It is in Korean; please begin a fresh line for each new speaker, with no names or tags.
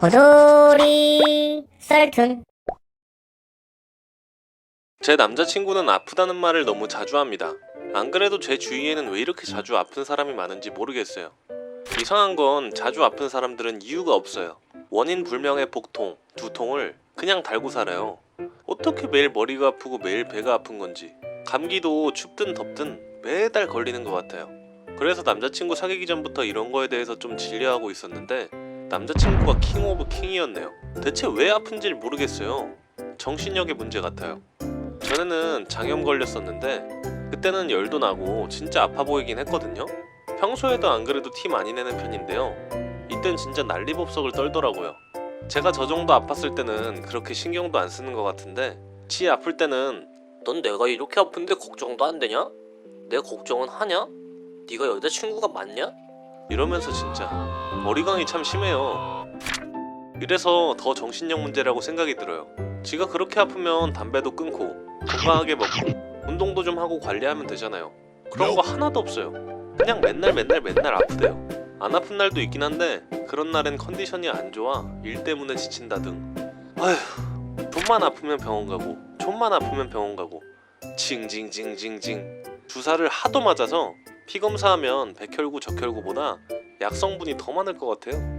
고조리 썰툰
제 남자친구는 아프다는 말을 너무 자주 합니다. 안 그래도 제 주위에는 왜 이렇게 자주 아픈 사람이 많은지 모르겠어요. 이상한 건 자주 아픈 사람들은 이유가 없어요. 원인 불명의 복통, 두통을 그냥 달고 살아요. 어떻게 매일 머리가 아프고 매일 배가 아픈 건지. 감기도 춥든 덥든 매달 걸리는 것 같아요. 그래서 남자친구 사귀기 전부터 이런 거에 대해서 좀 질려하고 있었는데 남자친구가 킹 오브 킹이었네요. 대체 왜 아픈지 모르겠어요. 정신력의 문제 같아요. 전에는 장염 걸렸었는데 그때는 열도 나고 진짜 아파 보이긴 했거든요. 평소에도 안 그래도 티 많이 내는 편인데요. 이땐 진짜 난리법석을 떨더라고요. 제가 저 정도 아팠을 때는 그렇게 신경도 안 쓰는 것 같은데 지 아플 때는
넌 내가 이렇게 아픈데 걱정도 안 되냐? 내 걱정은 하냐? 네가 여자친구가 맞냐?
이러면서 진짜 어리광이 참 심해요. 이래서 더 정신력 문제라고 생각이 들어요. 지가 그렇게 아프면 담배도 끊고 건강하게 먹고 운동도 좀 하고 관리하면 되잖아요. 그런 거 하나도 없어요. 그냥 맨날 맨날 맨날 아프대요. 안 아픈 날도 있긴 한데 그런 날엔 컨디션이 안 좋아 일 때문에 지친다 등. 아휴 좀만 아프면 병원 가고 좀만 아프면 병원 가고 징징징징징 주사를 하도 맞아서 피 검사하면 백혈구 적혈구보다 약 성분이 더 많을 것 같아요.